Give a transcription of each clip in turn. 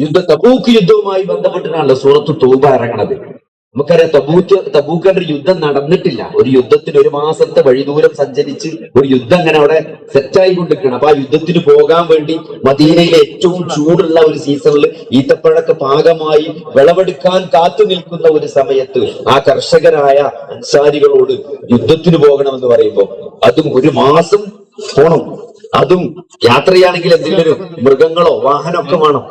യുദ്ധ തബൂക്ക് യുദ്ധവുമായി ബന്ധപ്പെട്ടിട്ടാണല്ലോ സൂറത്ത് തൂബ ഇറങ്ങണത്. നമുക്കറിയാം തബൂക്ക് തബൂക്കന്റെ യുദ്ധം നടന്നിട്ടില്ല. ഒരു യുദ്ധത്തിന് ഒരു മാസത്തെ വഴിദൂരം സഞ്ചരിച്ച് ഒരു യുദ്ധം അങ്ങനെ അവിടെ സെറ്റായി കൊണ്ടിരിക്കണം അപ്പൊ ആ യുദ്ധത്തിന് പോകാൻ വേണ്ടി മദീനയിലെ ഏറ്റവും ചൂടുള്ള ഒരു സീസണിൽ ഈത്തപ്പഴൊക്കെ പാകമായി വിളവെടുക്കാൻ കാത്തു നിൽക്കുന്ന ഒരു സമയത്ത് ആ കർഷകരായ അൻസാരികളോട് യുദ്ധത്തിന് പോകണമെന്ന് പറയുമ്പോൾ അതും ഒരു മാസം പോണം. അതും യാത്രയാണെങ്കിൽ എന്തെങ്കിലും മൃഗങ്ങളോ വാഹനമൊക്കെ വേണം.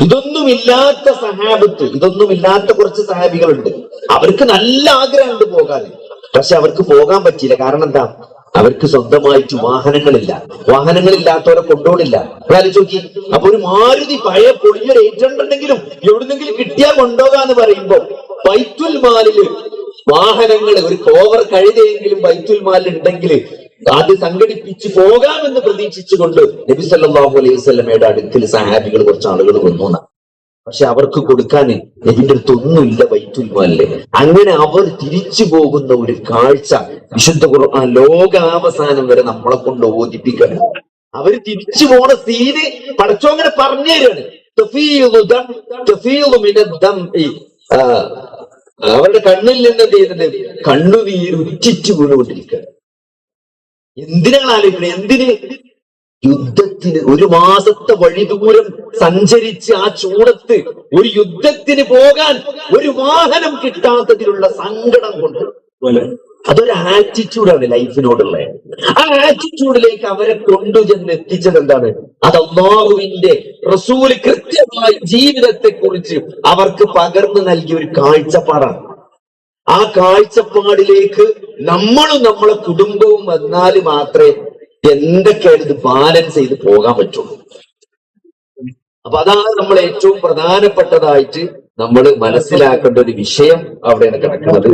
ഇതൊന്നുമില്ലാത്ത സഹാബത്ത് ഇതൊന്നുമില്ലാത്ത കുറച്ച് സഹാബികളുണ്ട്. അവർക്ക് നല്ല ആഗ്രഹമുണ്ട് പോകാൻ. പക്ഷെ അവർക്ക് പോകാൻ പറ്റിയില്ല. കാരണം എന്താ? അവർക്ക് സ്വന്തമായിട്ട് വാഹനങ്ങളില്ല. വാഹനങ്ങളില്ലാത്തവരെ കൊണ്ടുപോണില്ല ആലോചിച്ച് നോക്കി. അപ്പൊ ഒരു മാരുതി പഴയ പൊളിഞ്ഞൊരു ഏറ്റുണ്ടെങ്കിലും എവിടുന്നെങ്കിലും കിട്ടിയാൽ കൊണ്ടുപോകാന്ന് പറയുമ്പോ ബൈത്തുൽ മാലിൽ വാഹനങ്ങൾ ഒരു കോവർ കഴുതയെങ്കിലും ബൈത്തുൽ മാലിൽ ഉണ്ടെങ്കിൽ അത് സംഘടിപ്പിച്ചു പോകാമെന്ന് പ്രതീക്ഷിച്ചുകൊണ്ട് നബി സല്ലല്ലാഹു അലൈഹി സ്വലമയുടെ അടുത്തിൽ സഹാബികൾ കുറച്ച് ആളുകൾ വന്നു പക്ഷെ അവർക്ക് കൊടുക്കാൻ നബിന്റെ അടുത്തൊന്നും ഇല്ല ബൈത്തുൽ മാലിൽ അങ്ങനെ അവർ തിരിച്ചു പോകുന്ന ഒരു കാഴ്ച വിശുദ്ധ ഖുർആൻ ലോകാവസാനം വരെ നമ്മളെ കൊണ്ട് ഓദിപ്പിക്കണം അവർ തിരിച്ചു പോണ സീന് പടച്ചോ അങ്ങനെ പറഞ്ഞു തരാണ് തഫീളു ദം- തഫീളു മിന ദംഇ. ആ, അവരുടെ കണ്ണിൽ നിന്ന് എന്ത് ചെയ്യുന്നുണ്ട്? കണ്ണുനീര് ഉറ്റിച്ചു വീണുകൊണ്ടിരിക്കുകയാണ്. എന്തിനാണ് ആലോചിക്കുന്നത് എന്തിന്? യുദ്ധത്തിന് ഒരു മാസത്തെ വഴി ദൂരം സഞ്ചരിച്ച് ആ ചൂടത്ത് ഒരു യുദ്ധത്തിന് പോകാൻ ഒരു വാഹനം കിട്ടാത്തതിലുള്ള സങ്കടം കൊണ്ട് അതൊരു ആറ്റിറ്റ്യൂഡാണ് ലൈഫിനോടുള്ള. ആ ആറ്റിറ്റ്യൂഡിലേക്ക് അവരെ കൊണ്ടുചെന്ന് എത്തിച്ചത് എന്താണ്? അത് അള്ളാഹുവിന്റെ റസൂൽ കൃത്യമായി ജീവിതത്തെ കുറിച്ച് അവർക്ക് പകർന്നു നൽകിയ ഒരു കാഴ്ചപ്പാടാണ്. ആ കാഴ്ചപ്പാടിലേക്ക് നമ്മളും നമ്മളെ കുടുംബവും വന്നാൽ മാത്രമേ എന്തൊക്കെയാണ് ഇത് ബാലൻസ് ചെയ്ത് പോകാൻ പറ്റുള്ളൂ. അപ്പൊ അതാണ് നമ്മൾ ഏറ്റവും പ്രധാനപ്പെട്ടതായിട്ട് നമ്മൾ മനസ്സിലാക്കേണ്ട ഒരു വിഷയം അവിടെയാണ് കിടക്കുന്നത്.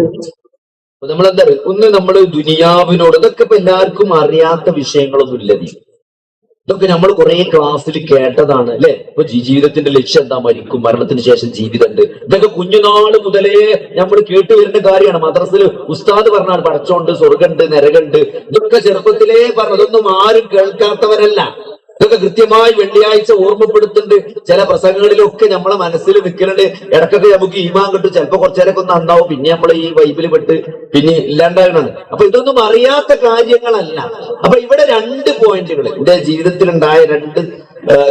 അപ്പൊ നമ്മൾ എന്താ പറയുക? ഒന്ന് നമ്മൾ ദുനിയാവിനോട് ഇതൊക്കെ ഇപ്പൊ എല്ലാവർക്കും അറിയാത്ത വിഷയങ്ങളൊന്നും ഇല്ല ഇതിൽ. ഇതൊക്കെ നമ്മൾ കുറെ ക്ലാസ്സിൽ കേട്ടതാണ് അല്ലെ? ഇപ്പൊ ജീവിതത്തിന്റെ ലക്ഷ്യം എന്താ? മരിക്കും മരണത്തിന് ശേഷം ജീവിതമുണ്ട്. ഇതൊക്കെ കുഞ്ഞുനാൾ മുതലേ നമ്മൾ കേട്ട് വരുന്ന കാര്യമാണ്. മദ്രസിൽ ഉസ്താദ് പറഞ്ഞാണ് പടച്ചോണ്ട് സ്വർഗുണ്ട് നരകണ്ട് ഇതൊക്കെ ചെറുപ്പത്തിലേ പറഞ്ഞു അതൊന്നും ആരും കേൾക്കാത്തവരല്ല. ഇതൊക്കെ കൃത്യമായി വെള്ളിയാഴ്ച ഓർമ്മപ്പെടുത്തുന്നുണ്ട്. ചില പ്രസംഗങ്ങളിലൊക്കെ നമ്മളെ മനസ്സിൽ നിൽക്കുന്നുണ്ട് ഇടക്കൊക്കെ നമുക്ക് ഈമാൻ കിട്ടും. ചിലപ്പോൾ കുറച്ചേരൊക്കെ ഒന്ന് ഉണ്ടാവും. പിന്നെ നമ്മൾ ഈ വൈബിൽ പെട്ട് പിന്നെ ഇല്ലാണ്ടാകണം അപ്പൊ ഇതൊന്നും അറിയാത്ത കാര്യങ്ങളല്ല. അപ്പൊ ഇവിടെ രണ്ട് പോയിന്റുകൾ എന്റെ ജീവിതത്തിലുണ്ടായ രണ്ട്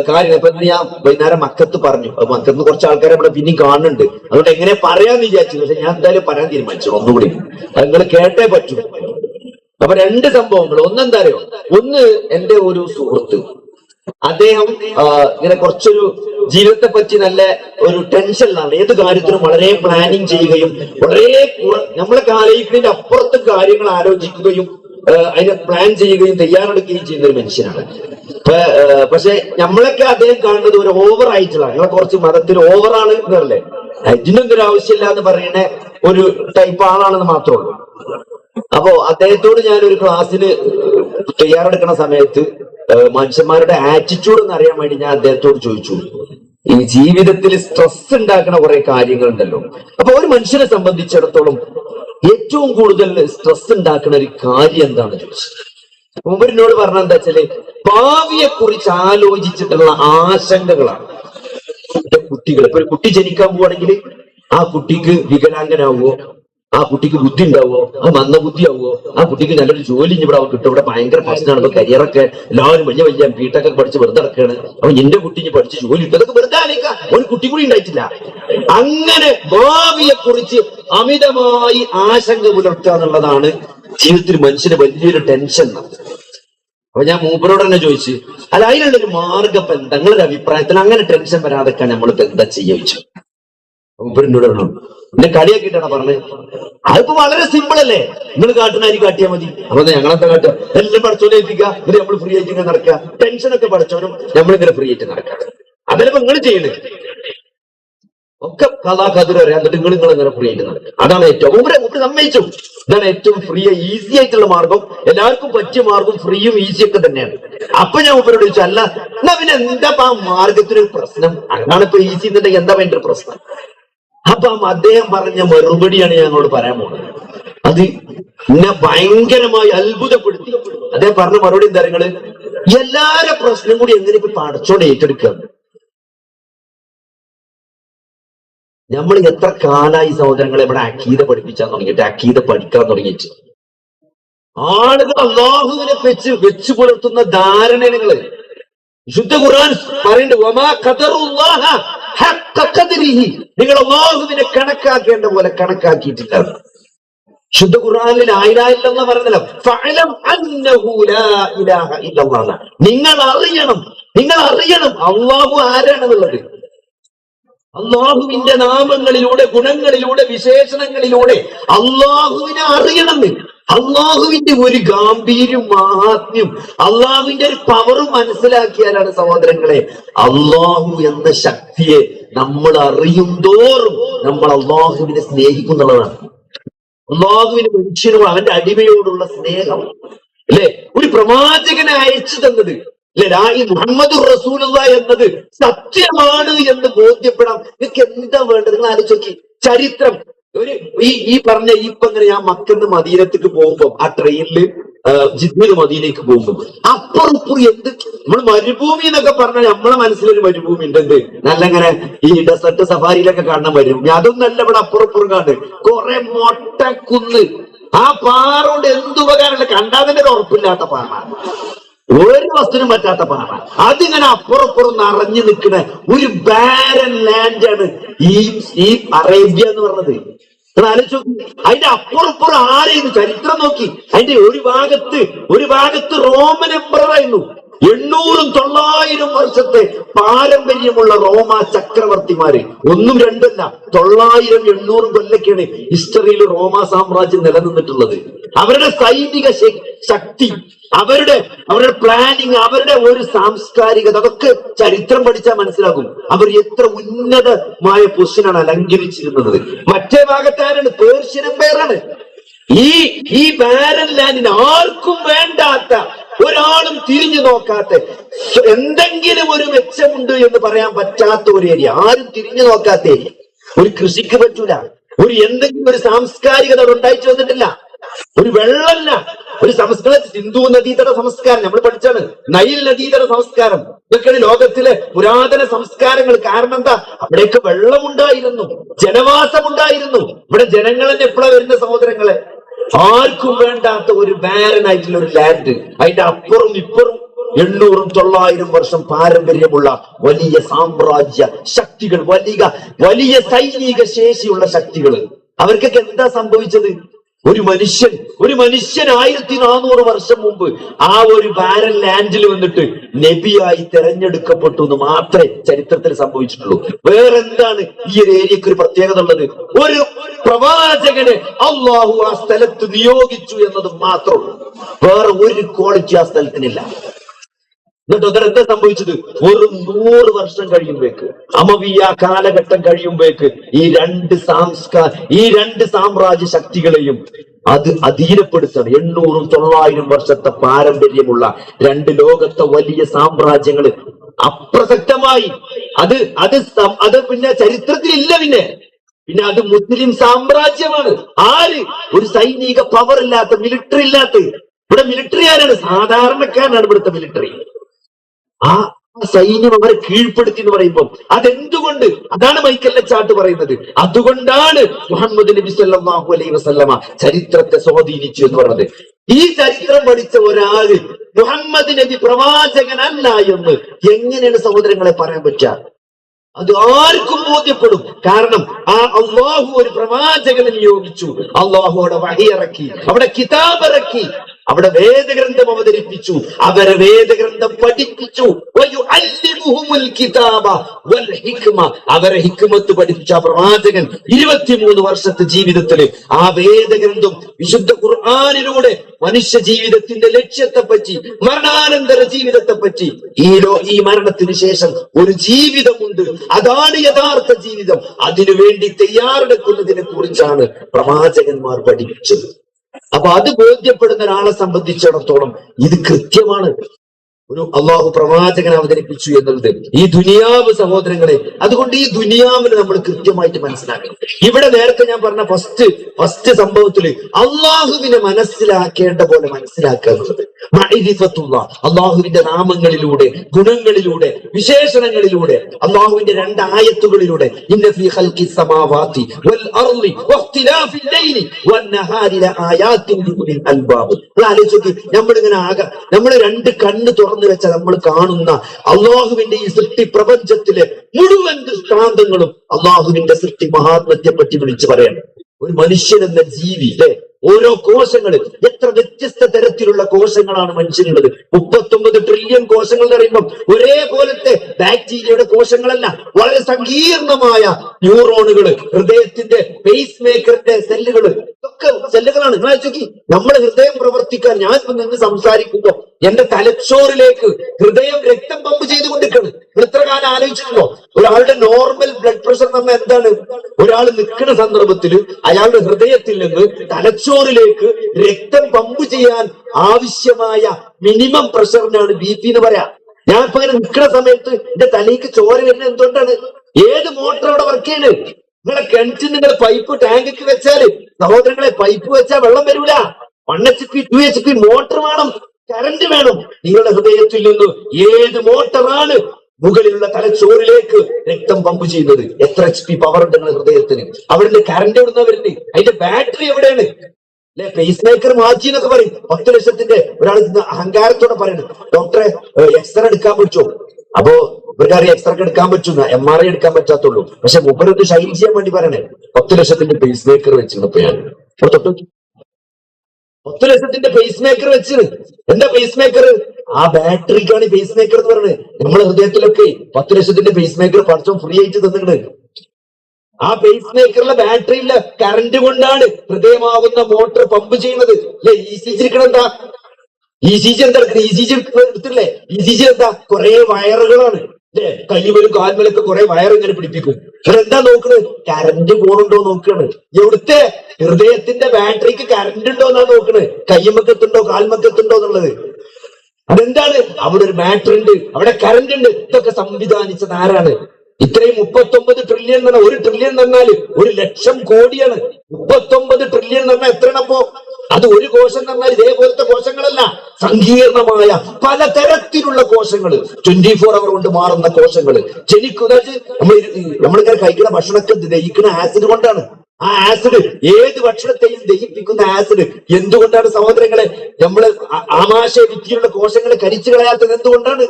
കാര്യം ഇപ്പൊ ഞാൻ വൈകുന്നേരം മക്കത്ത് പറഞ്ഞു. മക്കത്ത് കുറച്ച് ആൾക്കാരെ ഇവിടെ പിന്നെയും കാണുന്നുണ്ട്. അതുകൊണ്ട് എങ്ങനെ പറയാന്ന് വിചാരിച്ചു പക്ഷെ ഞാൻ എന്തായാലും പറയാൻ തീരുമാനിച്ചു. ഒന്നുകൂടി. അത് നിങ്ങൾ കേട്ടേ പറ്റൂ. അപ്പൊ രണ്ട് സംഭവങ്ങൾ ഒന്നെന്താ അറിയോ? ഒന്ന് എന്റെ ഒരു സുഹൃത്ത്. അദ്ദേഹം ഇങ്ങനെ കുറച്ചൊരു ജീവിതത്തെ പറ്റി നല്ല ഒരു ടെൻഷനിലാണ് ഏത് കാര്യത്തിനും വളരെ പ്ലാനിങ് ചെയ്യുകയും വളരെ നമ്മളെ ആലോചിക്കുന്നതിന്റെ അപ്പുറത്ത് കാര്യങ്ങൾ ആലോചിക്കുകയും അതിനെ പ്ലാൻ ചെയ്യുകയും തയ്യാറെടുക്കുകയും ചെയ്യുന്ന ഒരു മനുഷ്യനാണ് പക്ഷെ നമ്മളൊക്കെ അദ്ദേഹം കാണുന്നത് ഒരു ഓവർ ആയിട്ടുള്ള ഞങ്ങളെ കുറച്ച് മതത്തിൽ ഓവറാണ് എന്നല്ലേ ഇതിനൊന്നും ഒരു ആവശ്യമില്ല എന്ന് പറയുന്ന ഒരു ടൈപ്പ് ആളാണെന്ന് മാത്രമേ ഉള്ളൂ. അപ്പോ അദ്ദേഹത്തോട് ഞാൻ ഒരു ക്ലാസ്സിന് തയ്യാറെടുക്കുന്ന സമയത്ത് മനുഷ്യന്മാരുടെ ആറ്റിറ്റ്യൂഡ് എന്ന് അറിയാൻ വേണ്ടി ഞാൻ അദ്ദേഹത്തോട് ചോദിച്ചു. ഈ ജീവിതത്തിൽ സ്ട്രെസ് ഉണ്ടാക്കുന്ന കുറെ കാര്യങ്ങളുണ്ടല്ലോ. അപ്പൊ ഒരു മനുഷ്യനെ സംബന്ധിച്ചിടത്തോളം ഏറ്റവും കൂടുതൽ സ്ട്രെസ് ഉണ്ടാക്കുന്ന ഒരു കാര്യം എന്താണ് ചോദിച്ചത് മൂപ്പരിനോട് പറഞ്ഞ എന്താ വെച്ചാൽ ഭാവിയെ കുറിച്ച് ആലോചിച്ചിട്ടുള്ള ആശങ്കകളാണ്. കുട്ടികൾ ഇപ്പൊ ഒരു കുട്ടി ജനിക്കാൻ പോവാണെങ്കിൽ ആ കുട്ടിക്ക് വികലാംഗനാവോ ആ കുട്ടിക്ക് ബുദ്ധി ഉണ്ടാവുമോ ആ മന്ദബുദ്ധിയാവോ ആ കുട്ടിക്ക് നല്ലൊരു ജോലി ഇവിടെ അവൻ കിട്ടും. ഇവിടെ ഭയങ്കര പ്രശ്നമാണ് ഇപ്പൊ കരിയറൊക്കെ എല്ലാവരും വലിയ വലിയ ബിടെക് പഠിച്ച് വെറുതെ നടക്കുകയാണ് അപ്പൊ എന്റെ കുട്ടി ഇനി പഠിച്ച് ജോലി കിട്ടും. അതൊക്കെ വെറുതെ ആലോചിക്കാം ഒരു കുട്ടി കൂടി ഉണ്ടായിട്ടില്ല. അങ്ങനെ ഭാവിയെ കുറിച്ച് അമിതമായി ആശങ്ക പുലർത്തുക എന്നുള്ളതാണ് ജീവിതത്തിൽ മനുഷ്യന് വലിയൊരു ടെൻഷൻ അപ്പൊ ഞാൻ മൂപ്പരോട് തന്നെ ചോദിച്ചു അല്ല അതിനുള്ളൊരു മാർഗ ബന്ധങ്ങളൊരു അഭിപ്രായത്തിൽ അങ്ങനെ ടെൻഷൻ വരാതൊക്കെ നമ്മൾ എന്താ ചെയ്യാ ചോദിച്ചു. മൂപ്പരിനോട് പറഞ്ഞു എന്നെ പറഞ്ഞത് അതിപ്പോ വളരെ സിമ്പിൾ അല്ലേ? നിങ്ങൾ കാട്ടുന്ന അരി കാട്ടിയാൽ മതി. അപ്പൊ ഞങ്ങളെന്താ കാട്ടുക. എല്ലാം പഠിച്ചോനെ ഏൽപ്പിക്കുക. നമ്മൾ ഫ്രീ ആയിട്ട് ഇങ്ങനെ നടക്കുക. ടെൻഷനൊക്കെ പഠിച്ചവരും നമ്മളിങ്ങനെ ഫ്രീ ആയിട്ട് നടക്കുക. അതല്ല നിങ്ങൾ ചെയ്യണേ. ഒക്കെ കഥാകഥ വരെ എന്നിട്ട് നിങ്ങൾ നിങ്ങൾ ഇങ്ങനെ ഫ്രീ ആയിട്ട് നടക്കുക. അതാണ് ഏറ്റവും മുമ്പ് മുമ്പ് സമ്മതിച്ചു. ഇതാണ് ഏറ്റവും ഫ്രീ ഈസി ആയിട്ടുള്ള മാർഗം. എല്ലാവർക്കും പറ്റിയ മാർഗം ഫ്രീയും ഈസി ഒക്കെ തന്നെയാണ്. അപ്പൊ ഞാൻ മുമ്പരോട് ചോദിച്ചു അല്ല എന്നാ പിന്നെ എന്താ ആ മാർഗത്തിനൊരു പ്രശ്നം? അതാണ് ഇപ്പൊ ഈസി എന്നുണ്ടെങ്കിൽ എന്താ വേണ്ട പ്രശ്നം? അപ്പം അദ്ദേഹം പറഞ്ഞ മറുപടിയാണ് ഞാൻ ഞങ്ങളോട് പറയാൻ പോകുന്നത്. അത് എന്നെ ഭയങ്കരമായി അത്ഭുതപ്പെടുത്തി. അദ്ദേഹം പറഞ്ഞ മറുപടി എന്താ നിങ്ങൾ? എല്ലാരെ പ്രശ്നം കൂടി എങ്ങനെ ഇപ്പൊ പടച്ചോണ്ട് ഏറ്റെടുക്കുക? നമ്മൾ എത്ര കാലായി സഹോദരങ്ങളെ ഇവിടെ അക്കീത പഠിപ്പിച്ചാൻ തുടങ്ങിയിട്ട് അക്കീത പഠിക്കാൻ തുടങ്ങിയിട്ട്. ആളുകൾ അള്ളാഹുവിനെ വെച്ച് വെച്ചു പുലർത്തുന്ന ധാരണ നിങ്ങൾ. ശുദ്ധ ഖുർആൻ പറയുന്നുണ്ട് നിങ്ങൾ അള്ളാഹുവിനെ കണക്കാക്കേണ്ട പോലെ കണക്കാക്കിയിട്ടില്ല. ശുദ്ധ ഖുർആനിൽ ആയിരായില്ലെന്ന് പറഞ്ഞല്ലോ. നിങ്ങൾ അറിയണം. നിങ്ങൾ അറിയണം അള്ളാഹു ആരാണെന്നുള്ളത്. അള്ളാഹുവിന്റെ നാമങ്ങളിലൂടെ ഗുണങ്ങളിലൂടെ വിശേഷണങ്ങളിലൂടെ അള്ളാഹുവിനെ അറിയണമെന്ന് അള്ളാഹുവിന്റെ ഒരു ഗാംഭീര്യം മഹാത്മ്യം അള്ളാഹുവിന്റെ ഒരു പവറും മനസ്സിലാക്കിയാലാണ് സഹോദരങ്ങളെ അള്ളാഹു എന്ന ശക്തിയെ നമ്മൾ അറിയും തോറും നമ്മൾ അള്ളാഹുവിനെ സ്നേഹിക്കുന്നുള്ളതാണ് അള്ളാഹുവിന് മനുഷ്യനും അവന്റെ അടിമയോടുള്ള സ്നേഹം. അല്ലെ? ഒരു പ്രവാചകനെ അയച്ചു തന്നത്. അല്ലെ? മുഹമ്മദ് റസൂലുള്ള എന്നത് സത്യമാണ് എന്ന് ബോധ്യപ്പെടാം. നിങ്ങൾക്ക് എന്താ വേണ്ടത്? നിങ്ങൾ ആലോചിച്ചു നോക്കി. ചരിത്രം. ഒരു ഈ ഈ പറഞ്ഞ ഇപ്പൊ ഇങ്ങനെ ഞാൻ മക്കന്ന് മദീനത്തേക്ക് പോകുമ്പോ ആ ട്രെയിനിൽ ജിദ്ദീന് മദീനേക്ക് പോകുമ്പോൾ അപ്പുറം ഇപ്പുറം എന്ത് നമ്മൾ മരുഭൂമി എന്നൊക്കെ പറഞ്ഞാൽ നമ്മളെ മനസ്സിലൊരു മരുഭൂമി ഉണ്ട് എന്ത് നല്ല ഇങ്ങനെ ഈ ഡെസർട്ട് സഫാരിയിലൊക്കെ കാണുന്ന മരുഭൂമി. അതൊന്നല്ല ഇവിടെ അപ്പുറം ഇപ്പുറം കാണുന്നത് കുറെ മൊട്ടക്കുന്ന്. ആ പാറ കൊണ്ട് എന്തുപകാരമില്ല കണ്ടാൽ തന്നെ ഒരു ഉറപ്പില്ലാത്ത പാറ. ഒരു വസ്തുവിനും പറ്റാത്ത പാറ അതിങ്ങനെ അപ്പുറപ്പുറം നിറഞ്ഞു നിൽക്കുന്ന ഒരു ബാരൻ ലാൻഡാണ് ഈ ഈ അറേബ്യ എന്ന് പറഞ്ഞത്. അതിന്റെ അപ്പുറപ്പുറം ആരെയും ചരിത്രം നോക്കി അതിന്റെ ഒരു ഭാഗത്ത് ഒരു ഭാഗത്ത് റോമൻ എംപറർ ആയിരുന്നു എണ്ണൂറും തൊള്ളായിരം വർഷത്തെ പാരമ്പര്യമുള്ള റോമ ചക്രവർത്തിമാര്. ഒന്നും രണ്ടല്ല തൊള്ളായിരം എണ്ണൂറും കൊല്ലക്കാണ് ഹിസ്റ്ററിയിൽ റോമ സാമ്രാജ്യം നിലനിന്നിട്ടുള്ളത്. അവരുടെ സൈനിക ശക്തി അവരുടെ അവരുടെ പ്ലാനിങ് അവരുടെ ഒരു സാംസ്കാരികത അതൊക്കെ ചരിത്രം പഠിച്ചാൽ മനസ്സിലാകും. അവർ എത്ര ഉന്നതമായ പൊസിഷനാണ് അലങ്കരിച്ചിരുന്നത്. മറ്റേ ഭാഗത്താരാണ് പേർഷ്യൻ പേരാണ് ഈ ഈ ബാരൻ ലാൻഡിന് ആർക്കും വേണ്ടാത്ത ഒരാളും തിരിഞ്ഞു നോക്കാത്ത എന്തെങ്കിലും ഒരു മെച്ചമുണ്ട് എന്ന് പറയാൻ പറ്റാത്ത ഒരു ഏരിയ. ആരും തിരിഞ്ഞു നോക്കാത്ത ഏരിയ. ഒരു കൃഷിക്ക് പറ്റൂല. ഒരു എന്തെങ്കിലും ഒരു സാംസ്കാരികത അവിടെ ഉണ്ടായിട്ട് വന്നിട്ടില്ല ഒരു വെള്ളമല്ല ഒരു സംസ്കൃത സിന്ധു നദീതട സംസ്കാരം. നമ്മൾ പഠിച്ചാണ്. നൈൽ നദീതട സംസ്കാരം. ഇതൊക്കെയാണ് ലോകത്തിലെ പുരാതന സംസ്കാരങ്ങൾ. കാരണം എന്താ? അവിടെയൊക്കെ വെള്ളമുണ്ടായിരുന്നു. ജനവാസമുണ്ടായിരുന്നു. ഇവിടെ ജനങ്ങളെ തന്നെ എപ്പോഴാ വരുന്ന സഹോദരങ്ങളെ? ആർക്കും വേണ്ടാത്ത ഒരു ബാരനായിട്ടുള്ള ഒരു ലാൻഡ് അതിന്റെ അപ്പുറം ഇപ്പുറം എണ്ണൂറും തൊള്ളായിരം വർഷം പാരമ്പര്യമുള്ള വലിയ സാമ്രാജ്യ ശക്തികൾ വലിയ വലിയ സൈനിക ശേഷിയുള്ള ശക്തികൾ. അവർക്കൊക്കെ എന്താ സംഭവിച്ചത്? ഒരു മനുഷ്യൻ ഒരു മനുഷ്യൻ ആയിരത്തി നാനൂറ് വർഷം മുമ്പ് ആ ഒരു ബാരൻ ലാൻഡിൽ വന്നിട്ട് നബിയായി തെരഞ്ഞെടുക്കപ്പെട്ടു എന്ന് മാത്രമേ ചരിത്രത്തിൽ സംഭവിച്ചിട്ടുള്ളൂ. വേറെന്താണ് ഈ ഒരു ഏരിയക്ക് ഒരു പ്രത്യേകത ഉള്ളത്? ഒരു പ്രവാചകനെ അള്ളാഹു ആ സ്ഥലത്ത് നിയോഗിച്ചു എന്നത് മാത്രം. വേറെ ഒരു ക്വാളിറ്റി ആ സ്ഥലത്തിനില്ല. എന്നിട്ട് അതിൽ എന്താ സംഭവിച്ചത്? ഒരു നൂറ് വർഷം കഴിയുമ്പേക്ക് അമവിയ കാലഘട്ടം കഴിയുമ്പേക്ക് ഈ രണ്ട് സാംസ്കാ ഈ രണ്ട് സാമ്രാജ്യ ശക്തികളെയും അത് അധീനപ്പെടുത്തണം. എണ്ണൂറും തൊള്ളായിരം വർഷത്തെ പാരമ്പര്യമുള്ള രണ്ട് ലോകത്തെ വലിയ സാമ്രാജ്യങ്ങൾ അപ്രസക്തമായി. അത് അത് അത് പിന്നെ ചരിത്രത്തിലില്ല പിന്നെ. പിന്നെ അത് മുസ്ലിം സാമ്രാജ്യമാണ്. ആര്? ഒരു സൈനിക പവർ ഇല്ലാത്ത മിലിറ്ററി ഇല്ലാത്ത. ഇവിടെ മിലിറ്ററി ആരാണ്? സാധാരണക്കാരനാണ് ഇവിടുത്തെ മിലിറ്ററി ആ സൈന്യം അവരെ കീഴ്പ്പെടുത്തി എന്ന് പറയുമ്പോൾ അതെന്തുകൊണ്ട്? അതാണ് മൈക്കല്ല ചാട്ട് പറയുന്നത്. അതുകൊണ്ടാണ് മുഹമ്മദ് നബി സല്ലാഹു അലൈഹി വസല്ലമ ചരിത്രത്തെ സ്വാധീനിച്ചു എന്ന് പറഞ്ഞത്. ഈ ചരിത്രം പഠിച്ച ഒരാൾ മുഹമ്മദ് നബി പ്രവാചകനല്ല എന്ന് എങ്ങനെയാണ് സഹോദരങ്ങളെ പറയാൻ പറ്റുക? അത് ആർക്കും ബോധ്യപ്പെടും. കാരണം ആ അള്ളാഹു ഒരു പ്രവാചകനെ നിയോഗിച്ചു. അള്ളാഹു അവിടെ വഴിയിറക്കി അവിടെ കിതാബ് ഇറക്കി. അവിടെ വേദഗ്രന്ഥം അവതരിപ്പിച്ചു. അവരെ വേദഗ്രന്ഥം പഠിപ്പിച്ചു. അവരെ ഹിക്മത്ത് പഠിപ്പിച്ച പ്രവാചകൻ ഇരുപത്തിമൂന്ന് വർഷത്തെ ജീവിതത്തിൽ ആ വേദഗ്രന്ഥം വിശുദ്ധ ഖുർആാനിലൂടെ മനുഷ്യ ജീവിതത്തിന്റെ ലക്ഷ്യത്തെ പറ്റി മരണാനന്തര ജീവിതത്തെ പറ്റി ഈ ഈ മരണത്തിന് ശേഷം ഒരു ജീവിതമുണ്ട്. അതാണ് യഥാർത്ഥ ജീവിതം. അതിനുവേണ്ടി തയ്യാറെടുക്കുന്നതിനെ കുറിച്ചാണ് പ്രവാചകന്മാർ പഠിപ്പിച്ചത്. അപ്പൊ അത് ബോധ്യപ്പെടുന്ന ഒരാളെ സംബന്ധിച്ചിടത്തോളം ഇത് കൃത്യമാണ്. ഒരു അള്ളാഹു പ്രവാചകൻ അവതരിപ്പിച്ചു എന്നുള്ളത് ഈ ദുനിയാവ് സഹോദരങ്ങളെ അതുകൊണ്ട് ഈ ദുനിയാവിന് നമ്മൾ കൃത്യമായിട്ട് മനസ്സിലാക്കണം. ഇവിടെ നേരത്തെ ഞാൻ പറഞ്ഞ ഫസ്റ്റ് ഫസ്റ്റ് സംഭവത്തിൽ അള്ളാഹുവിനെ മനസ്സിലാക്കേണ്ട പോലെ മഅരിഫത്തുള്ള അള്ളാഹുവിന്റെ നാമങ്ങളിലൂടെ ഗുണങ്ങളിലൂടെ വിശേഷണങ്ങളിലൂടെ അള്ളാഹുവിന്റെ രണ്ട് ആയത്തുകളിലൂടെ നമ്മളിങ്ങനെ ആകെ നമ്മൾ രണ്ട് കണ്ണ് തുറന്നു വെച്ച നമ്മൾ കാണുന്ന അള്ളാഹുവിന്റെ ഈ സൃഷ്ടി പ്രപഞ്ചത്തിലെ മുഴുവൻ ദൃഷ്ടാന്തങ്ങളും അള്ളാഹുവിന്റെ സൃഷ്ടി മഹാത്മത്തെ പറ്റി വിളിച്ചു പറയണം ഒരു മനുഷ്യൻ എന്ന ജീവി അല്ലെ ഓരോ കോശങ്ങളിൽ എത്ര വ്യത്യസ്ത തരത്തിലുള്ള കോശങ്ങളാണ് മനുഷ്യനുള്ളത്? മുപ്പത്തൊമ്പത് ട്രില്യൺ കോശങ്ങൾ എന്ന് പറയുമ്പോൾ ഒരേപോലത്തെ ബാക്ടീരിയയുടെ കോശങ്ങളല്ല വളരെ സങ്കീർണമായ ന്യൂറോണുകൾ ഹൃദയത്തിന്റെ പേസ് മേക്കറിന്റെ സെല്ലുകൾ ഇതൊക്കെ സെല്ലുകളാണ് നിങ്ങൾ ചോക്കി നമ്മുടെ ഹൃദയം പ്രവർത്തിക്കാൻ ഞാൻ നിന്ന് സംസാരിക്കുമ്പോ എന്റെ തലച്ചോറിലേക്ക് ഹൃദയം രക്തം പമ്പ് ചെയ്തുകൊണ്ടിരിക്കുകയാണ്. ഇത്ര കാലം ആലോചിച്ചിട്ടുണ്ടോ? ഒരാളുടെ നോർമൽ ബ്ലഡ് പ്രഷർ പറഞ്ഞാൽ എന്താണ്? ഒരാൾ നിൽക്കുന്ന സന്ദർഭത്തിൽ അയാളുടെ ഹൃദയത്തിൽ നിന്ന് തലച്ചോറിലേക്ക് രക്തം പമ്പ് ചെയ്യാൻ ആവശ്യമായ മിനിമം പ്രഷറിനാണ് ബി പി എന്ന് പറയാ. ഞാൻ ഇപ്പൊ ഇങ്ങനെ നിൽക്കുന്ന സമയത്ത് എന്റെ തലയ്ക്ക് ചോര വരുന്നത് എന്തുകൊണ്ടാണ്? ഏത് മോട്ടർ അവിടെ വർക്ക് ചെയ്യണ്? നിങ്ങളെ കിണറ്റിൽ നിങ്ങൾ പൈപ്പ് ടാങ്കിക്ക് വെച്ചാൽ സഹോദരങ്ങളെ പൈപ്പ് വെച്ചാൽ വെള്ളം വരൂല. One H P two H P motor വേണം കറണ്ട് വേണം. നിങ്ങളുടെ ഹൃദയത്തിൽ നിന്ന് ഏത് മോട്ടറാണ് മുകളിലുള്ള തലച്ചോറിലേക്ക് രക്തം പമ്പ് ചെയ്യുന്നത്? എത്ര എച്ച് പി പവർ ഉണ്ട് നിങ്ങളുടെ ഹൃദയത്തിന്? അവിടുന്ന് കറണ്ട് എവിടുന്ന വരുന്നത് അതിന്റെ ബാറ്ററി എവിടെയാണ്? അല്ലെ പേസ് മേക്കർ മാറ്റി എന്നൊക്കെ പറയും. പത്ത് ലക്ഷത്തിന്റെ ഒരാൾ അഹങ്കാരത്തോടെ പറയുന്നത് ഡോക്ടറെ എക്സ്റേ എടുക്കാൻ പറ്റുമോ അപ്പോ ഇവർക്കറിയാം എക്സ്ട്രാക്ക് എടുക്കാൻ പറ്റുന്ന എം ആർ ഐ എടുക്കാൻ പറ്റാത്തുള്ളൂ. പക്ഷെ മുബറത്ത് ഷൈൻ ചെയ്യാൻ വേണ്ടി പറയണേ. പത്ത് ലക്ഷത്തിന്റെ പേസ് മേക്കർ വെച്ചിരുന്നപ്പോ ഞാൻ. തൊട്ട്. പത്ത് ലക്ഷത്തിന്റെ പേസ് മേക്കർ വെച്ച് എന്താ പേസ് മേക്കർ ആ ബാറ്ററിക്കാണ് ഈ പേസ് മേക്കർ എന്ന് പറയുന്നത് നമ്മളെ ഹൃദയത്തിലൊക്കെ പത്ത് ലക്ഷത്തിന്റെ പേസ് മേക്കർ പഠിച്ചോ ഫ്രീ ആയിട്ട് തന്നിട്ടുണ്ട്. ആ പേസ് മേക്കറിലെ ബാറ്ററിയിലെ കറണ്ട് കൊണ്ടാണ് ഹൃദയമാകുന്ന മോട്ടോർ പമ്പ് ചെയ്യുന്നത്. അല്ലെ ഈ സി എന്താ? ഇ സി ജി എന്താ എടുക്കുന്നത് ഇ സി ജി എടുത്തില്ലേ? ഇ സി ജി എന്താ? കുറെ വയറുകളാണ്. അല്ലേ കൈമലും കാൽമലൊക്കെ കുറെ വയർ ഇങ്ങനെ പിടിപ്പിക്കും. ഇവരെന്താ നോക്കുന്നത് കറണ്ട് പോണുണ്ടോ നോക്കുകയാണ് എവിടുത്തെ? ഹൃദയത്തിന്റെ ബാറ്ററിക്ക് കറണ്ട് ഉണ്ടോ എന്നാ നോക്കണ്. കയ്യമ്മക്കത്തുണ്ടോ കാൽമക്കത്തുണ്ടോ എന്നുള്ളത്. അതെന്താണ്? അവിടെ ഒരു ബാറ്ററി ഉണ്ട്. അവിടെ കറണ്ട് ഉണ്ട്. ഇതൊക്കെ സംവിധാനിച്ചത് ആരാണ്? ഇത്രയും മുപ്പത്തൊമ്പത് ട്രില്യൺ എന്ന് പറഞ്ഞാൽ ഒരു ട്രില്യൺ എന്ന് പറഞ്ഞാൽ ഒരു ലക്ഷം കോടിയാണ്. മുപ്പത്തൊമ്പത് ട്രില്യൺ എന്ന് പറഞ്ഞാൽ എത്രയാണ് അപ്പോ? അത് ഒരു കോശം പറഞ്ഞാൽ ഇതേപോലത്തെ കോശങ്ങളല്ല സങ്കീർണമായ പലതരത്തിലുള്ള കോശങ്ങൾ ട്വന്റി ഫോർ അവർ കൊണ്ട് മാറുന്ന കോശങ്ങൾ ജനിക്കുന്ന നമ്മൾ നമ്മളിങ്ങനെ കഴിക്കുന്ന ഭക്ഷണത്തെ ദഹിക്കുന്ന ആസിഡ് കൊണ്ടാണ്. ആ ആസിഡ് ഏത് ഭക്ഷണത്തെയും ദഹിപ്പിക്കുന്ന ആസിഡ് എന്തുകൊണ്ടാണ് സഹോദരങ്ങളെ നമ്മൾ ആ- ആമാശയ ഭിത്തിയിലുള്ള കോശങ്ങളെ കരിച്ചു കളയാത്തത് എന്തുകൊണ്ടാണ്?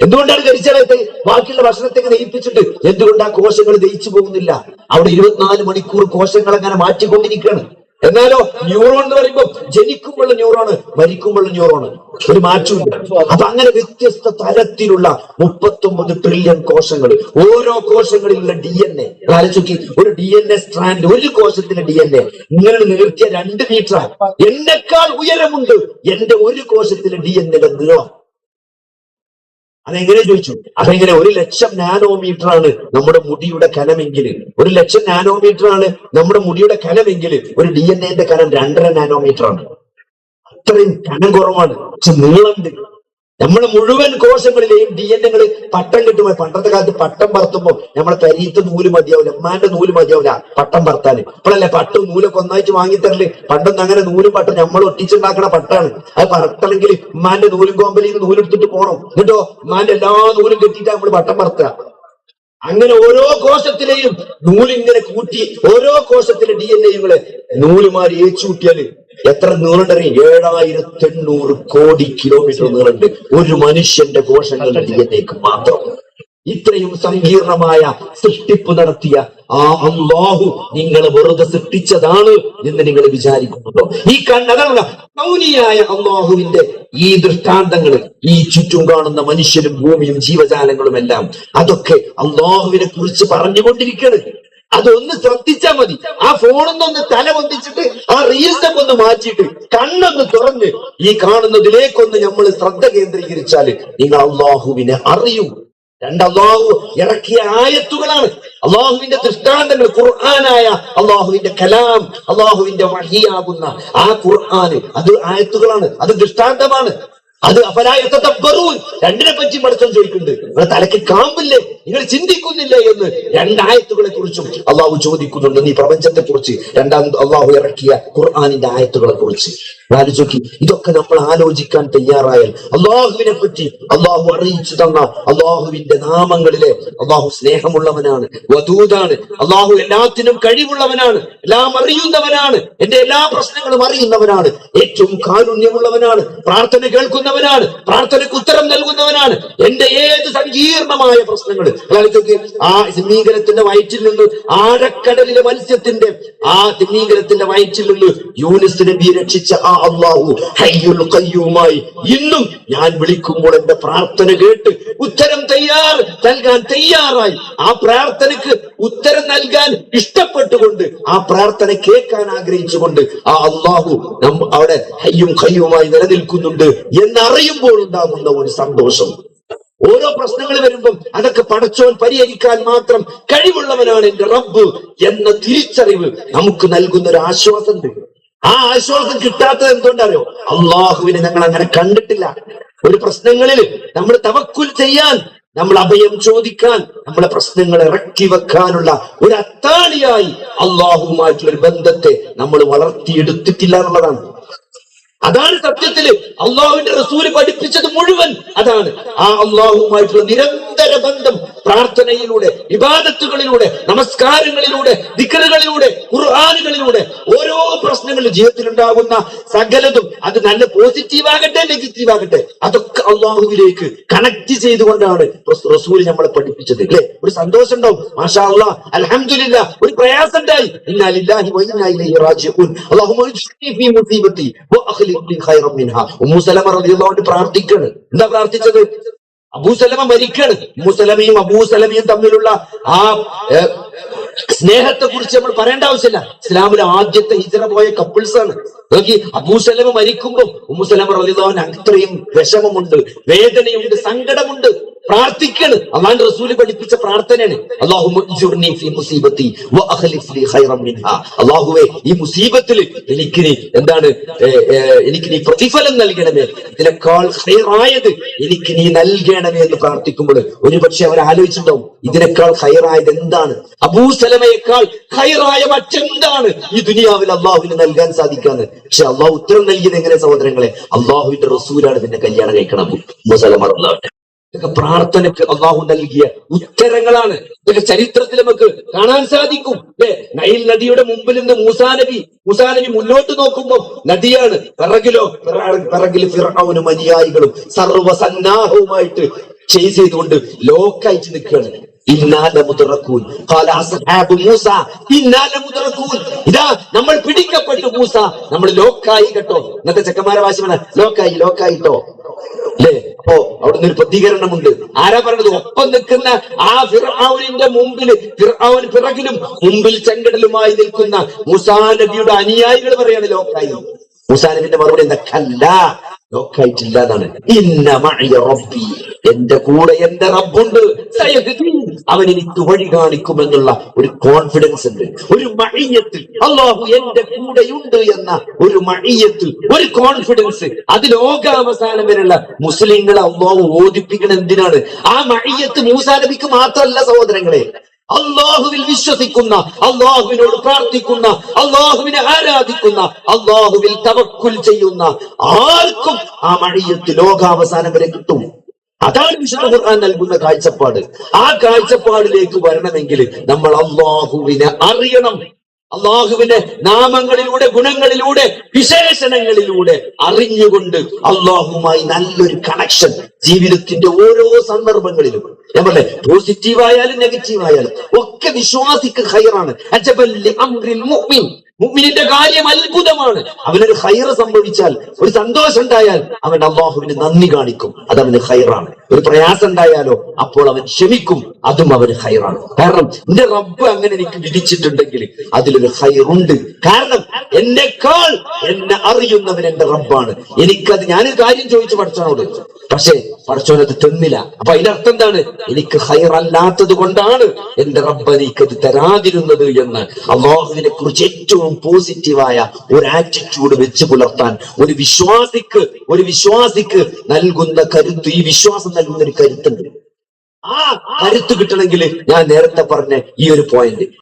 എന്തുകൊണ്ടാണ് കരിച്ചളയത്തെ ബാക്കിയുള്ള ഭക്ഷണത്തെ ദഹിപ്പിച്ചിട്ട് എന്തുകൊണ്ട് ആ കോശങ്ങൾ ദഹിച്ചു പോകുന്നില്ല? അവിടെ ഇരുപത്തിനാല് മണിക്കൂർ കോശങ്ങൾ അങ്ങനെ മാറ്റിക്കൊണ്ടിരിക്കുകയാണ്. എന്നാലോ ന്യൂറോൺ എന്ന് പറയുമ്പോൾ ജനിക്കുമ്പോൾ ന്യൂറോണ് മരിക്കുമ്പോൾ ന്യൂറോണ് ഒരു മാറ്റമില്ല അപ്പൊ അങ്ങനെ വ്യത്യസ്ത തരത്തിലുള്ള മുപ്പത്തൊമ്പത് ട്രില്യൺ കോശങ്ങൾ ഓരോ കോശങ്ങളിലുള്ള ഡി എൻ എ ആലോചിക്കി ഒരു ഡി എൻ എ സ്ട്രാൻഡ് ഒരു കോശത്തിന്റെ ഡി എൻ എ ഇങ്ങനെ നിർത്തിയ രണ്ട് മീറ്റർ എന്നെക്കാൾ ഉയരമുണ്ട് എന്റെ ഒരു കോശത്തിലെ ഡി എൻ എയുടെ നീളം അതെങ്ങനെ ചോദിച്ചു? അതെങ്ങനെ ഒരു ലക്ഷം നാനോമീറ്റർ ആണ് നമ്മുടെ മുടിയുടെ കനമെങ്കിൽ? ഒരു ലക്ഷം നാനോമീറ്റർ ആണ് നമ്മുടെ മുടിയുടെ കനമെങ്കിൽ ഒരു ഡി എൻ എന്റെ കനം രണ്ടര നാനോമീറ്റർ ആണ് അത്രയും കനം കുറവാണ്. പക്ഷെ നീളമുണ്ട്. നമ്മളെ മുഴുവൻ കോശങ്ങളിലെയും ഡി എൻ എകൾ പട്ടം കിട്ടുമ്പോൾ പണ്ടത്തെ കാലത്ത് പട്ടം പറത്തുമ്പോൾ നമ്മളെ തരീത്ത നൂൽ മതിയാവില്ല അമ്മാന്റെ നൂൽ മതിയാവില്ല പട്ടം പറത്താൻ ഇപ്പോഴല്ലേ പട്ടും നൂലൊക്കെ ഒന്നായിട്ട് വാങ്ങിത്തരൽ. പണ്ടൊന്നും അങ്ങനെ നൂലും പട്ടം നമ്മൾ ഒട്ടിച്ചുണ്ടാക്കണ പട്ടാണ്. അത് പറത്തണമെങ്കിൽ ഉമ്മാന്റെ നൂലും കോമ്പലിൽ നിന്ന് നൂലെടുത്തിട്ട് പോകണം എന്നിട്ടോ ഉമ്മാന്റെ എല്ലാ നൂലും കെട്ടിയിട്ടാണ് നമ്മൾ പട്ടം പറത്തുക. അങ്ങനെ ഓരോ കോശത്തിലെയും നൂലിങ്ങനെ കൂട്ടി ഓരോ കോശത്തിലെ ഡി എൻ എയുകളെ നൂലുമാരി ഏച്ചുകൂട്ടിയാൽ എത്ര നീളുണ്ടറിയും ഏഴായിരത്തി എണ്ണൂറ് കോടി കിലോമീറ്റർ നീളുണ്ട്. ഒരു മനുഷ്യന്റെ കോശങ്ങളുടെ ഡി മാത്രം. ഇത്രയും സങ്കീർണമായ സൃഷ്ടിപ്പ് നടത്തിയ ആ അള്ളാഹു നിങ്ങൾ വെറുതെ സൃഷ്ടിച്ചതാണ് എന്ന് നിങ്ങൾ വിചാരിക്കുന്നുണ്ടോ? ഈ കണ്ണതാണ് മൗനിയായ അള്ളാഹുവിന്റെ ഈ ദൃഷ്ടാന്തങ്ങൾ ഈ ചുറ്റും കാണുന്ന മനുഷ്യരും ഭൂമിയും ജീവജാലങ്ങളും എല്ലാം അതൊക്കെ അള്ളാഹുവിനെ കുറിച്ച് പറഞ്ഞുകൊണ്ടിരിക്കുകയാണ്. അതൊന്ന് ശ്രദ്ധിച്ചാൽ മതി. ആ ഒന്ന് തല പൊന്തിച്ചിട്ട് ആ റീൽസൊക്കെ ഒന്ന് മാറ്റിയിട്ട് കണ്ണൊന്ന് തുറന്ന് ഈ കാണുന്നതിലേക്കൊന്ന് നമ്മൾ ശ്രദ്ധ കേന്ദ്രീകരിച്ചാൽ നിങ്ങൾ അള്ളാഹുവിനെ അറിയൂ. രണ്ട് അള്ളാഹു ഇറക്കിയ ആയത്തുകളാണ്. അള്ളാഹുവിന്റെ ദൃഷ്ടാന്തങ്ങൾ ഖുർആനായ അള്ളാഹുവിന്റെ കലാം അള്ളാഹുവിന്റെ വഹിയാകുന്ന ആ ഖുർആന് അത് ആയത്തുകളാണ് അത് ദൃഷ്ടാന്തമാണ്. അത് അപരായത്തബറൂൻ രണ്ടിനെ പറ്റി പഠിച്ചോൻ ചോദിക്കുന്നുണ്ട് നിങ്ങളുടെ തലയ്ക്ക് കാമ്പില്ലേ? നിങ്ങൾ ചിന്തിക്കുന്നില്ലേ എന്ന് രണ്ടായത്തുകളെ കുറിച്ചും അള്ളാഹു ചോദിക്കുന്നുണ്ട്. നീ പ്രപഞ്ചത്തെ കുറിച്ച് രണ്ടാം അള്ളാഹു ഇറക്കിയ ഖുർആാനിന്റെ ആയത്തുകളെ കുറിച്ച്. ഇതൊക്കെ നമ്മൾ ആലോചിക്കാൻ തയ്യാറായാൽ അള്ളാഹുവിനെ പറ്റി അള്ളാഹു അറിയിച്ചു തന്ന അള്ളാഹുവിന്റെ നാമങ്ങളിലെ അള്ളാഹു സ്നേഹമുള്ളവനാണ് വധൂതാണ് അള്ളാഹു എല്ലാത്തിനും കഴിവുള്ളവനാണ് എല്ലാം അറിയുന്നവനാണ് എന്റെ എല്ലാ പ്രശ്നങ്ങളും അറിയുന്നവനാണ് ഏറ്റവും കാരുണ്യമുള്ളവനാണ് പ്രാർത്ഥന കേൾക്കുന്നവനാണ് പ്രാർത്ഥനയ്ക്ക് ഉത്തരം നൽകുന്നവനാണ്. എന്റെ ഏത് സങ്കീർണമായ പ്രശ്നങ്ങൾ? ആ തിമീകരത്തിന്റെ വയറ്റിൽ നിന്ന് ആഴക്കടലിലെ മത്സ്യത്തിന്റെ ആ തിമീകരത്തിന്റെ വയറ്റിൽ നിന്ന് യൂനിസ് നബിയെ രക്ഷിച്ച ആ അള്ളാഹു ഹയ്യുൽ കയ്യുമായി ഇന്നും ഞാൻ വിളിക്കുമ്പോൾ എന്റെ പ്രാർത്ഥന കേട്ട് ഉത്തരം തയ്യാർ നൽകാൻ തയ്യാറായി. ആ പ്രാർത്ഥനയ്ക്ക് ഉത്തരം നൽകാൻ ഇഷ്ടപ്പെട്ടുകൊണ്ട് ആ പ്രാർത്ഥന കേൾക്കാൻ ആഗ്രഹിച്ചുകൊണ്ട് ആ അള്ളാഹു അവിടെ ഹയ്യും ഹയ്യുമായി നിലനിൽക്കുന്നുണ്ട്. എന്നറിയുമ്പോൾ ഉണ്ടാകുന്ന ഒരു സന്തോഷം. ഓരോ പ്രശ്നങ്ങൾ വരുമ്പം അതൊക്കെ പടച്ചോൻ പരിഹരിക്കാൻ മാത്രം കഴിവുള്ളവനാണ് എന്റെ റബ്ബ് എന്ന തിരിച്ചറിവ് നമുക്ക് നൽകുന്ന ഒരു ആശ്വാസമുണ്ട് ആ ആശ്വാസം കിട്ടാത്തത് എന്തുകൊണ്ടറിയോ? അള്ളാഹുവിനെ ഞങ്ങൾ അങ്ങനെ കണ്ടിട്ടില്ല. ഒരു പ്രശ്നങ്ങളിൽ നമ്മൾ തവക്കുൽ ചെയ്യാൻ നമ്മൾ അഭയം ചോദിക്കാൻ നമ്മളെ പ്രശ്നങ്ങൾ ഇറക്കി വെക്കാനുള്ള ഒരു അത്താണിയായി അള്ളാഹുമായിട്ടുള്ള ഒരു ബന്ധത്തെ നമ്മൾ വളർത്തിയെടുത്തിട്ടില്ല എന്നുള്ളതാണ്. അതാണ് സത്യത്തിൽ അള്ളാഹുവിന്റെ റസൂൽ പഠിപ്പിച്ചത് മുഴുവൻ അതാണ്. ആ അള്ളാഹുമായിട്ടുള്ള നിരന്തര ബന്ധം പ്രാർത്ഥനയിലൂടെ വിവാദത്തുകളിലൂടെ നമസ്കാരങ്ങളിലൂടെ ദിക്കറുകളിലൂടെ ഖുർആാനുകളിലൂടെ ഓരോ പ്രശ്നങ്ങളിലും ജീവിതത്തിൽ ഉണ്ടാകുന്ന സകലതും അത് നല്ല പോസിറ്റീവ് ആകട്ടെ നെഗറ്റീവ് ആകട്ടെ അതൊക്കെ അള്ളാഹുവിലേക്ക് കണക്ട് ചെയ്തുകൊണ്ടാണ് റസ്- റസൂൽ നമ്മളെ പഠിപ്പിച്ചത് അല്ലെ? ഒരു സന്തോഷം ഉണ്ടാവും മാഷാ അൽഹംദുലില്ലാ ഒരു പ്രയാസം ഉണ്ടായി എന്നാൽ ഇല്ലാഹി വ ഇന്നാ ഇലൈഹി റാജിഊൻ. അല്ലാഹുമ്മ ഇജ്നി ഫീ മുസീബത്തി വ അഖ്ലിഫ് ലി മിൻഹാ. ഉമ്മു റളിയല്ലാഹു അൻഹ പ്രാർത്ഥിക്കാണ്. എന്താ പ്രാർത്ഥിച്ചത്? അബൂസലമ മരിക്കാണ്. അബൂസലമയും അബൂസലമയും തമ്മിലുള്ള ആ സ്നേഹത്തെ കുറിച്ച് നമ്മൾ പറയേണ്ട ആവശ്യമില്ല. ഇസ്ലാമിലെ ആദ്യത്തെ ഹിജറ പോയ കപ്പിൾസ് ആണ്. നോക്കി അബൂസലമ മരിക്കുമ്പോൾ ഉമ്മുസലമ അൻഹ അത്രയും വിഷമമുണ്ട് വേദനയുണ്ട് സങ്കടമുണ്ട്. പ്രാർത്ഥിക്കാണ്. അള്ളാഹിന്റെ റസൂൽ പഠിപ്പിച്ച പ്രാർത്ഥനയാണ്. അല്ലാഹുമ്മ ഇജ്റുനി ഫീ മുസീബത്തി വ അഖ്ലിഫ് ലി ഖൈറൻ മിൻഹാ. അല്ലാഹുവേ ഈ മുസീബത്തിൽ എനിക്ക് നീ എന്താണ് എനിക്ക് നീ പ്രതിഫലം നൽകണമേ. ഇതിനേക്കാൾ ഹൈറായത് എനിക്ക് നീ നൽകണമേ എന്ന് പ്രാർത്ഥിക്കുമ്പോൾ ഒരുപക്ഷെ അവർ ആലോചിച്ചിട്ടുണ്ടാവും ഇതിനേക്കാൾ ഹൈറായത് എന്താണ്? അബൂസലമയേക്കാൾ ഹൈറായ മറ്റെന്താണ് ഈ ദുനിയാവിൽ അള്ളാഹുവിന് നൽകാൻ സാധിക്കാന്ന്? പക്ഷെ അള്ളാഹു ഉത്തരം നൽകിയത് എങ്ങനെ സഹോദരങ്ങളെ? അള്ളാഹുവിന്റെ റസൂലാണ് പിന്നെ കല്യാണം കഴിക്കണം അൻഹ. ഇതൊക്കെ പ്രാർത്ഥനയ്ക്ക് അള്ളാഹു നൽകിയ ഉത്തരങ്ങളാണ്. ഇതൊക്കെ ചരിത്രത്തിൽ നമുക്ക് കാണാൻ സാധിക്കും. അല്ലെ നൈൽ നദിയുടെ മുമ്പിൽ നിന്ന് മൂസാ നബി മൂസാ നബി മുന്നോട്ട് നോക്കുമ്പോൾ നദിയാണ്. പിറകിലോ പിറ- പിറകിൽ ഫിറൌനും അനുയായികളും സർവസന്നാഹവുമായിട്ട് ചെയ്സ് ചെയ്തുകൊണ്ട് ലോക്കായിട്ട് നിൽക്കുകയാണ്. ഇതാ നമ്മൾ പിടിക്കപ്പെട്ടു മൂസ. നമ്മൾ ലോക്കായി കേട്ടോ. ഇന്നത്തെ ചെക്കന്മാരെ വാശിമാണ് ലോക്കായി ലോക്കായിട്ടോ അല്ലേ അപ്പോ അവിടുന്ന് ഒരു പ്രതികരണമുണ്ട്. ആരാ പറഞ്ഞത്? ഒപ്പം നിൽക്കുന്ന ആ ഫിർഔനിന്റെ മുമ്പിൽ ഫിർഔൻ പിറകിലും മുമ്പിൽ ചെങ്കടലുമായി നിൽക്കുന്ന മുസാ നബിയുടെ അനുയായികൾ പറയാണ് ലോക്കായി. മുസാ നബിന്റെ മറുപടി എന്താ? കല്ല ലോക്കായിട്ടില്ല എന്നാണ് റബ്ബി എന്റെ കൂടെ എന്റെ റബ്ബുണ്ട്. അവൻ എനിക്ക് വഴി കാണിക്കുമെന്നുള്ള ഒരു കോൺഫിഡൻസ് ഉണ്ട്. ഒരു മഴിയത്തിൽ അള്ളാഹു എന്റെ കൂടെയുണ്ട് എന്ന ഒരു മഴിയത്തിൽ ഒരു കോൺഫിഡൻസ് അത് ലോകാവസാനം വരെയുള്ള മുസ്ലിങ്ങളെ അള്ളാഹു ഓദിപ്പിക്കണം എന്തിനാണ്? ആ മഴിയത്ത് മൂസാനബിക്ക് മാത്രമല്ല സഹോദരങ്ങളെ. അള്ളാഹുവിൽ വിശ്വസിക്കുന്ന അള്ളാഹുവിനോട് പ്രാർത്ഥിക്കുന്ന അള്ളാഹുവിനെ ആരാധിക്കുന്ന അള്ളാഹുവിൽ തവക്കുൽ ചെയ്യുന്ന ആർക്കും ആ മഴയത്ത് ലോകാവസാനം വരെ കിട്ടും. അതാണ് വിശുദ്ധ ഖുർആൻ നൽകുന്ന കാഴ്ചപ്പാട്. ആ കാഴ്ചപ്പാടിലേക്ക് വരണമെങ്കിൽ നമ്മൾ അള്ളാഹുവിനെ അറിയണം. അള്ളാഹുവിന്റെ നാമങ്ങളിലൂടെ ഗുണങ്ങളിലൂടെ വിശേഷണങ്ങളിലൂടെ അറിഞ്ഞുകൊണ്ട് അള്ളാഹുമായി നല്ലൊരു കണക്ഷൻ ജീവിതത്തിന്റെ ഓരോ സന്ദർഭങ്ങളിലും. ഞാൻ പറഞ്ഞേ പോസിറ്റീവ് ആയാലും നെഗറ്റീവ് ആയാലും ഒക്കെ വിശ്വാസിക്ക് ഹൈറാണ് മുഅ്മിനിന്റെ കാര്യം അത്ഭുതമാണ്. അവനൊരു ഹൈറ് സംഭവിച്ചാൽ ഒരു സന്തോഷം ഉണ്ടായാൽ അവൻ അള്ളാഹുവിന് നന്ദി കാണിക്കും. അത് അവന് ഹൈറാണ് ഒരു പ്രയാസം ഉണ്ടായാലോ അപ്പോൾ അവൻ ക്ഷമിക്കും. അതും അവന് ഹൈറാണ് കാരണം എന്റെ റബ്ബ് അങ്ങനെ എനിക്ക് വിധിച്ചിട്ടുണ്ടെങ്കിൽ അതിലൊരു ഹൈറുണ്ട് കാരണം എന്നെക്കാൾ എന്നെ അറിയുന്നവൻ എന്റെ റബ്ബാണ്. എനിക്കത് ഞാനൊരു കാര്യം ചോദിച്ചു പഠിച്ചോട് പക്ഷേ പഠിച്ചോനത് തന്നില്ല. അപ്പൊ അതിനർത്ഥം എന്താണ്? എനിക്ക് ഹൈറല്ലാത്തത് കൊണ്ടാണ് എന്റെ റബ്ബ് എനിക്കത് തരാതിരുന്നത് എന്ന് അള്ളാഹുവിനെ കുറിച്ച് ഏറ്റവും പോസിറ്റീവായ ഒരു ആറ്റിറ്റ്യൂഡ് വെച്ച് പുലർത്താൻ ഒരു വിശ്വാസിക്ക് ഒരു വിശ്വാസിക്ക് നൽകുന്ന കരുത്ത് ഈ വിശ്വാസം നൽകുന്ന ഒരു കരുത്തുണ്ട്. ആ കരുത്ത് കിട്ടണമെങ്കിൽ ഞാൻ നേരത്തെ പറഞ്ഞ ഈ ഒരു പോയിന്റ്